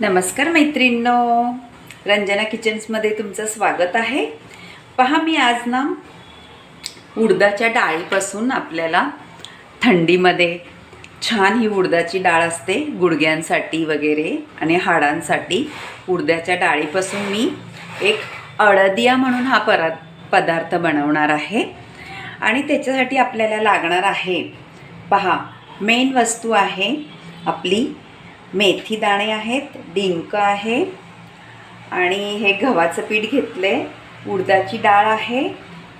नमस्कार मैत्रिणींनो. रंजना किचन्समध्ये तुमचं स्वागत आहे. पहा मी आज ना उडदाच्या डाळीपासून आपल्याला थंडीमध्ये छान ही उडदाची डाळ असते गुडघ्यांसाठी वगैरे आणि हाडांसाठी. उडदाच्या डाळीपासून मी एक अळदिया म्हणून हा परा पदार्थ बनवणार आहे. आणि त्याच्यासाठी आपल्याला लागणार आहे पहा मेन वस्तू आहे आपली मेथी दाणे आहेत डिंक आहे आणि हे गव्हाचं पीठ घेतले उडदाची डाळ आहे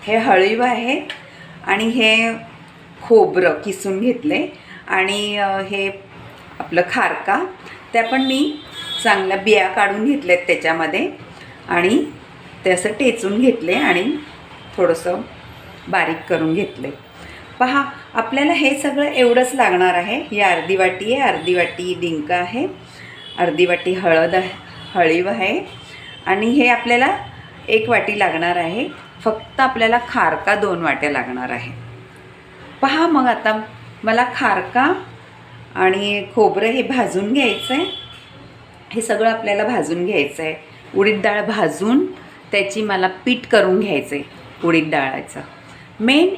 हे हळीव आहे आणि हे खोबरं किसून घेतले आणि हे आपलं खारका त्या पण मी चांगल्या बिया काढून घेतल्यात त्याच्यामध्ये आणि ते असं टेचून घेतले आणि थोडंसं बारीक करून घेतले पहा आपल्याला हे सगळं एवढंच लागणार आहे. ही अर्धी वाटी आहे अर्धी वाटी डिंक आहे अर्धी वाटी हळद आहे हळीव आहे. आणि हे आपल्याला एक वाटी लागणार आहे. फक्त आपल्याला खारका दोन वाट्या लागणार आहे. पहा मग आता मला खारका आणि खोबरं हे भाजून घ्यायचं आहे हे सगळं आपल्याला भाजून घ्यायचं आहे उडीद डाळ भाजून त्याची मला पीठ करून घ्यायचं आहे उडीद डाळाचं. मेन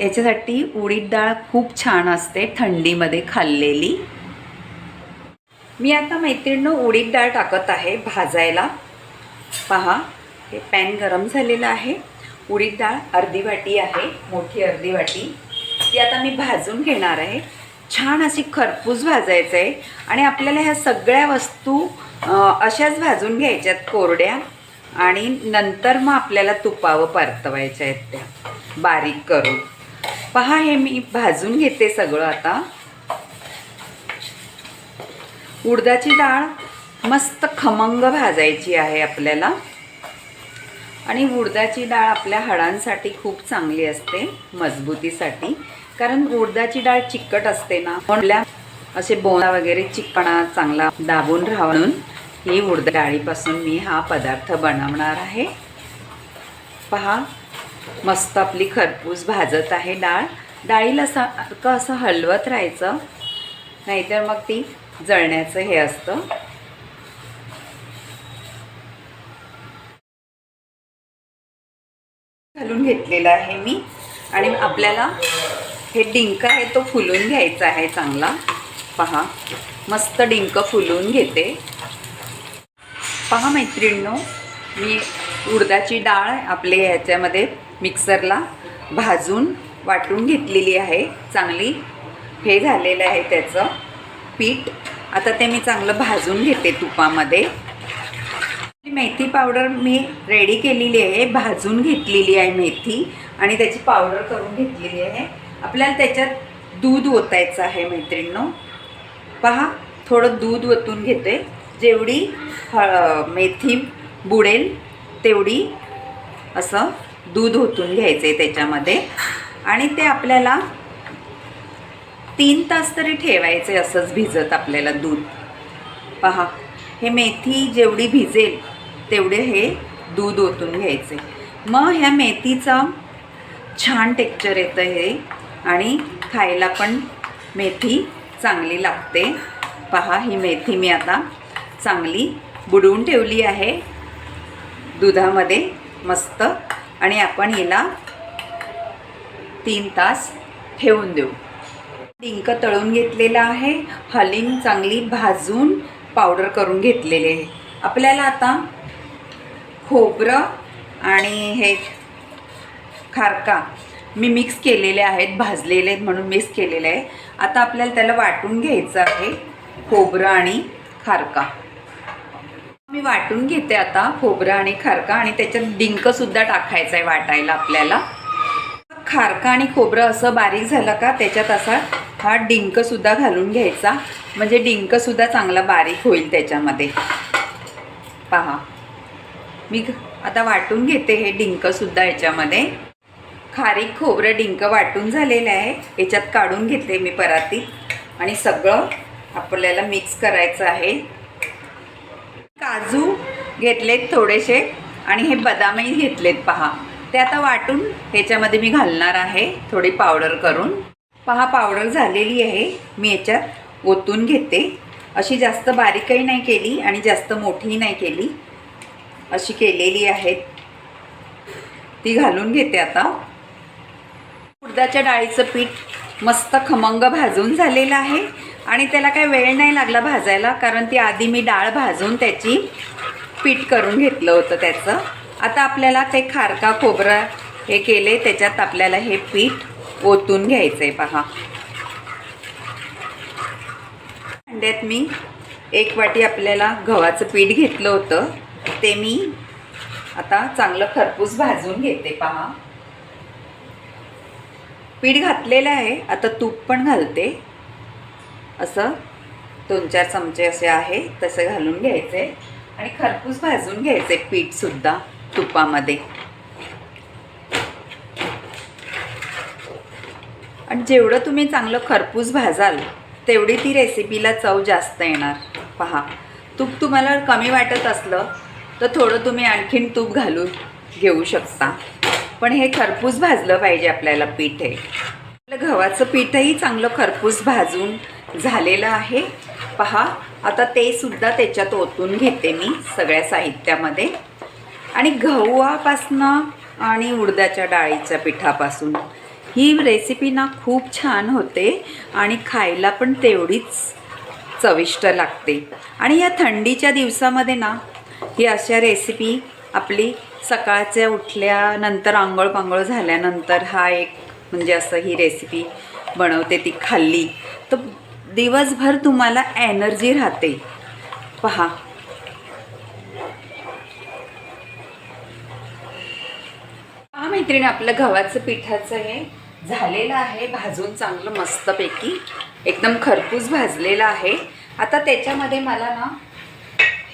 याच्यासाठी उडीद डाळ खूप छान असते थंडीमध्ये खाल्लेली. मी आता मैत्रिणीनं उडीद डाळ टाकत आहे भाजायला. पहा हे पॅन गरम झालेलं आहे. उडीद डाळ अर्धी वाटी आहे मोठी अर्धी वाटी. ती आता मी भाजून घेणार आहे. छान अशी खरपूस भाजायचं आहे आणि आपल्याला ह्या सगळ्या वस्तू अशाच भाजून घ्यायच्यात कोरड्या आणि नंतर मग आपल्याला तुपावं परतवायच्या आहेत त्या. बारीक करून. पहा हे मी भाजून घेते सगळं आता. उडदाची डाळ मस्त खमंग भाजायची आहे आपल्याला. आणि उडदाची डाळ आपल्या हाडांसाठी खूप चांगली असते मजबूतीसाठी. कारण उडदाची डाळ चिकट असते ना म्हणल्या असे बोना वगैरे चिकणा चांगला दाबून राहून ही उडदा डाळीपासून मी हा पदार्थ बनवणार आहे. पहा मस्त आपली खरपूस भाजत आहे डाळ. डाळीला सारखं असं हलवत राहायचं. नाहीतर मग ती जळण्याचं हे असतं. घालून घेतलेला आहे मी. आणि आपल्याला हे डिंक आहे तो फुलून घ्यायचा आहे चांगला. पहा मस्त डिंक फुलून घेते. पहा मैत्रिणींनो मी उडदाची डाळ आपले ह्याच्यामध्ये मिक्सरला भाजून वाटून घेतलेली आहे. चांगली हे झालेलं आहे त्याचं पीठ. आता ते मी चांगलं भाजून घेते तुपामध्ये. मेथी पावडर मी रेडी केलेली आहे. भाजून घेतलेली आहे मेथी आणि त्याची पावडर करून घेतलेली आहे. आपल्याला त्याच्यात दूध ओतायचं आहे मैत्रिणींनो. पहा थोडं दूध ओतून घेते. जेवढी हळ मेथी बुडेल तेवढी असं दूध ओतून घ्यायचं आहे त्याच्यामध्ये. आणि ते आपल्याला तीन तास तरी ठेवायचे असंच भिजत आपल्याला दूध. पहा हे मेथी जेवढी भिजेल तेवढे हे दूध ओतून घ्यायचे मग ह्या मेथीचं छान टेक्चर येतं हे आणि खायला पण मेथी चांगली लागते. पहा ही मेथी मी आता चांगली बुडवून ठेवली आहे. दुधामध्ये मस्त आणि आपण हिला तीन तास ठेवून देऊ. डिंक तळून घेतलेला आहे. हलिंग चांगली भाजून पावडर करून घेतलेले आहे. आपल्याला आता खोबरं आणि हे खारका मी मिक्स केलेले आहेत भाजलेले आहेत म्हणून मिक्स केलेले आहे. आता आपल्याला त्याला वाटून घ्यायचं आहे खोबरं आणि खारका. मी वाटून घेते आता खोबरं आणि खारका आणि त्याच्यात डिंकसुद्धा टाकायचं आहे वाटायला आपल्याला. खारका आणि खोबरं असं बारीक झालं का त्याच्यात असा हा डिंकसुद्धा घालून घ्यायचा. म्हणजे डिंकसुद्धा चांगला बारीक होईल त्याच्यामध्ये. पहा. मी आता वाटून घेते हे डिंकसुद्धा याच्यामध्ये. खारीक खोबरं डिंक वाटून झालेलं आहे. याच्यात काढून घेतले मी परातीत. आणि सगळं आपल्याला मिक्स करायचं आहे. काजू घेतलेत थोडेसे आणि हे बदामही घेतलेत पहा. ते आता वाटून ह्याच्यामध्ये मी घालणार आहे थोडी पावडर करून. पहा पावडर झालेली आहे. मी याच्यात ओतून घेते. अशी जास्त बारीकही नाही केली आणि जास्त मोठीही नाही केली. अशी केलेली आहेत ती घालून घेते आता. उडदाच्या डाळीचं पीठ मस्त खमंग भाजून झालेलं आहे. आणि त्याला काही वेळ नाही लागला भाजायला कारण ती आधी मी डाळ भाजून त्याची पीठ करून घेतलं होतं त्याचं. आता आपल्याला ते खारका खोबरं हे केले त्याच्यात आपल्याला हे पीठ ओतून घ्यायचं आहे पहा. भांड्यात मी एक वाटी आपल्याला गव्हाचं पीठ घेतलं होतं. ते मी आता चांगलं खरपूस भाजून घेते पहा. पीठ घातलेलं आहे आता तूप पण घालते. असं दोन चार चमचे असे आहे तसे घालून घ्यायचे. आणि खरपूस भाजून घ्यायचे पीठसुद्धा तुपामध्ये. आणि जेवढं तुम्ही चांगलं खरपूस भाजाल तेवढी ती रेसिपीला चव जास्त येणार. पहा तूप तुम्हाला कमी वाटत असलं तर थोडं तुम्ही आणखीन तूप घालून घेऊ शकता. पण हे खरपूस भाजलं पाहिजे आपल्याला पीठ हे. आपलं गव्हाचं पीठही चांगलं खरपूस भाजून झालेलं आहे. पहा आता ते सुद्धा त्याच्यात ओतून घेते मी सगळ्या साहित्यामध्ये. आणि गव्हापासनं आणि उडदाच्या डाळीच्या पिठापासून. ही रेसिपी ना खूप छान होते आणि खायला पण तेवढीच चविष्ट लागते. आणि या थंडीच्या दिवसामध्ये ना ही अशा रेसिपी आपली सकाळच्या उठल्यानंतर आंघोळ पांघोळ झाल्यानंतर हा एक म्हणजे असं ही रेसिपी बनवते ती खाल्ली. तर दिवसभर तुम्हाला एनर्जी राहते. पहा. हा मैत्रिणी आपलं गव्हाचं पिठाचं हे झालेलं आहे भाजून चांगलं मस्तपैकी. एकदम खरपूस भाजलेलं आहे. आता त्याच्यामध्ये मला ना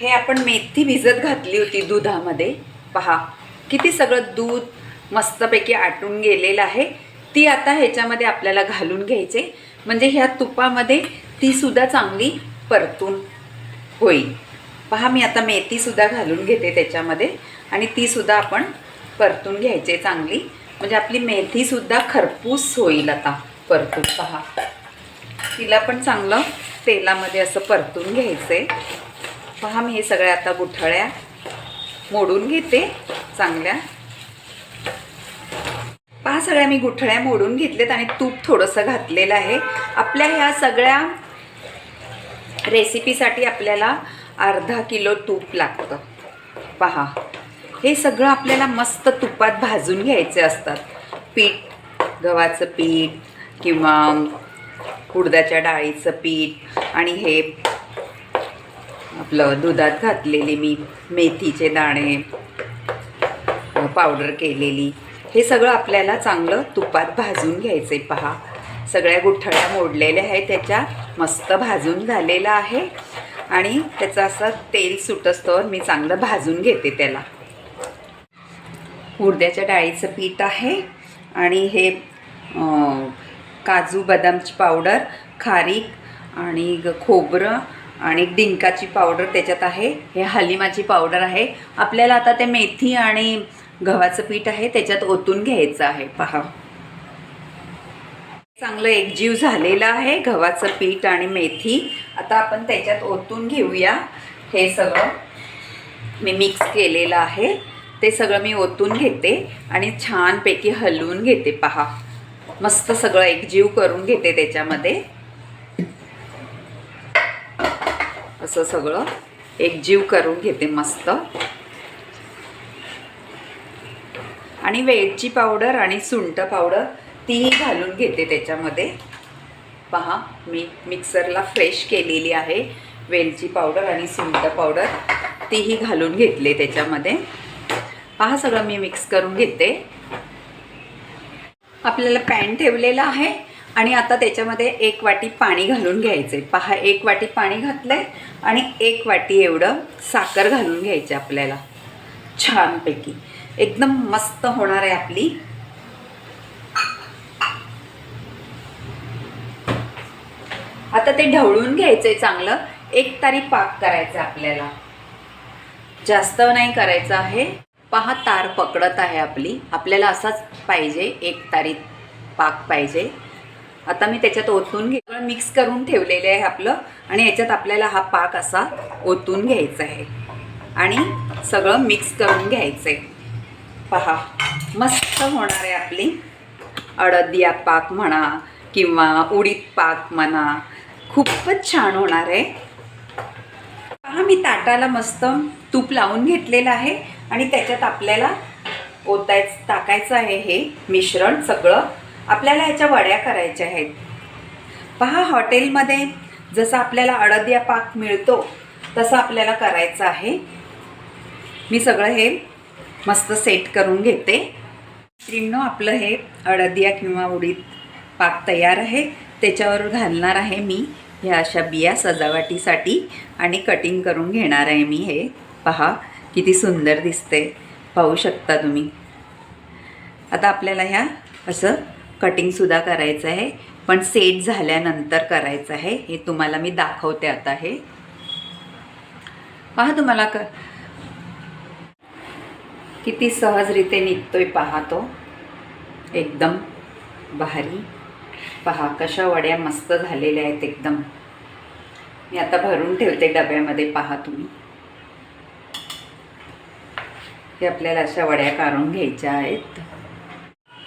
हे आपण मेथी भिजत घातली होती दुधामध्ये. पहा किती सगळं दूध मस्तपैकी आटून गेलेलं आहे. ती आता ह्याच्यामध्ये आपल्याला घालून घ्यायचे. म्हणजे ह्या तुपामध्ये तीसुद्धा चांगली परतून होईल. पहा मी आता मेथीसुद्धा घालून घेते त्याच्यामध्ये आणि तीसुद्धा आपण परतून घ्यायचे चांगली. म्हणजे आपली मेथीसुद्धा खरपूस होईल आता परतून. पहा. तिला पण चांगलं तेलामध्ये असं परतून घ्यायचं आहे पहा मी हे सगळ्या आता गुठळ्या मोडून घेते चांगल्या. पहा सगळ्या मी गुठळ्या मोडून घेतलेत आणि तूप थोडंसं घातलेलं आहे. आपल्या ह्या सगळ्या रेसिपीसाठी आपल्याला अर्धा किलो तूप लागतं. पहा हे सगळं आपल्याला मस्त तुपात भाजून घ्यायचे असतात. पीठ गव्हाचं पीठ किंवा उडदाच्या डाळीचं पीठ आणि हे आपलं दुधात घातलेली मी मेथीचे दाणे पावडर केलेली. हे सगळं आपल्याला चांगलं तुपात भाजून घ्यायचं आहे पहा सगळ्या गुठळ्या मोडलेल्या आहेत त्याच्या मस्त भाजून झालेलं आहे. आणि त्याचं असं तेल सुटस्तोवर मी चांगलं भाजून घेते त्याला. उडद्याच्या डाळीचं पीठ आहे. आणि हे काजू बदामची पावडर खारीक आणि खोबरं आणि डिंकाची पावडर त्याच्यात आहे. हे हलिमाची पावडर आहे. आपल्याला आता ते मेथी आणि गव्हाचं पीठ आहे त्याच्यात ओतून घ्यायचं आहे. पहा. चांगलं एकजीव झालेलं आहे गव्हाचं पीठ आणि मेथी. आता आपण त्याच्यात ओतून घेऊया. हे सगळं मी मिक्स केलेलं आहे. ते सगळं मी ओतून घेते आणि छानपैकी हलवून घेते. पहा. मस्त सगळं एकजीव करून घेते त्याच्यामध्ये. असं सगळं एकजीव करून घेते मस्त. आणि वेलची पावडर आणि सुंठ पावडर तीही घालून घेते त्याच्यामध्ये. पहा मी मिक्सरला फ्रेश केलेली आहे. वेलची पावडर आणि सुंट पावडर तीही घालून घेतले त्याच्यामध्ये. पहा सगळं मी मिक्स करून घेते. आपल्याला पॅन ठेवलेला आहे आणि आता त्याच्यामध्ये एक वाटी पाणी घालून घ्यायचे पहा एक वाटी पाणी घातलंय आणि एक वाटी एवढं साखर घालून घ्यायचे आपल्याला. छानपैकी. एकदम मस्त होणार आहे आपली. आता ते ढवळून घ्यायचंय चांगलं. एक तारी पाक करायचा आपल्याला. जास्त नाही करायचं आहे. पहा तार पकडत आहे आपली. आपल्याला असाच पाहिजे एक तारी पाक पाहिजे. आता मी त्याच्यात ओतून घे मिक्स करून ठेवलेले आहे आपलं. आणि याच्यात आपल्याला हा पाक असा ओतून घ्यायचा आहे. आणि सगळं मिक्स करून घ्यायचं आहे पहा. मस्त होणार आहे आपली. अडदिया पाक म्हणा किंवा उडीद पाक म्हणा. खूपच छान होणार आहे. पहा मी ताटाला मस्त तूप लावून घेतलेलं आहे आणि त्याच्यात आपल्याला ओताय टाकायचं आहे हे मिश्रण सगळं. आपल्याला ह्याच्या वड्या करायच्या आहेत. पहा हॉटेलमध्ये जसं आपल्याला अडदिया पाक मिळतो तसं आपल्याला करायचं आहे. मी सगळं हे मस्त सेट करून घेते. त्रिण्णो आपलं हे अडदिया किंवा उडीद पाक तयार आहे. त्याच्यावर घालणार आहे मी ह्या अशा बिया सजावटीसाठी आणि कटिंग करून घेणार आहे मी हे. पहा किती सुंदर दिसते. पाहू शकता तुम्ही. आता आपल्याला ह्या असं कटिंगसुद्धा करायचं आहे. पण सेट झाल्यानंतर करायचं आहे. हे तुम्हाला मी दाखवते आता हे. पहा तुम्हाला क किती सहजरीते निघतोय पहा तो. एकदम भारी. पहा कशा वड्या मस्त झालेल्या आहेत एकदम. मी आता भरून ठेवते डब्यामध्ये पहा तुम्ही. हे आपल्याला अशा वड्या काढून घ्यायच्या आहेत.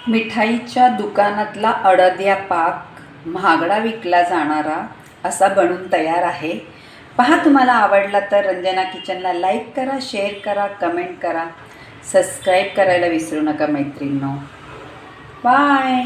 मिठाईच्या दुकानातला अडद्या पाक महागडा विकला जाणारा असा बनून तयार आहे. पहा तुम्हाला आवडला तर रंजना किचनला लाईक करा शेअर करा कमेंट करा. सबस्क्राईब करायला विसरू नका मैत्रिणींनो. बाय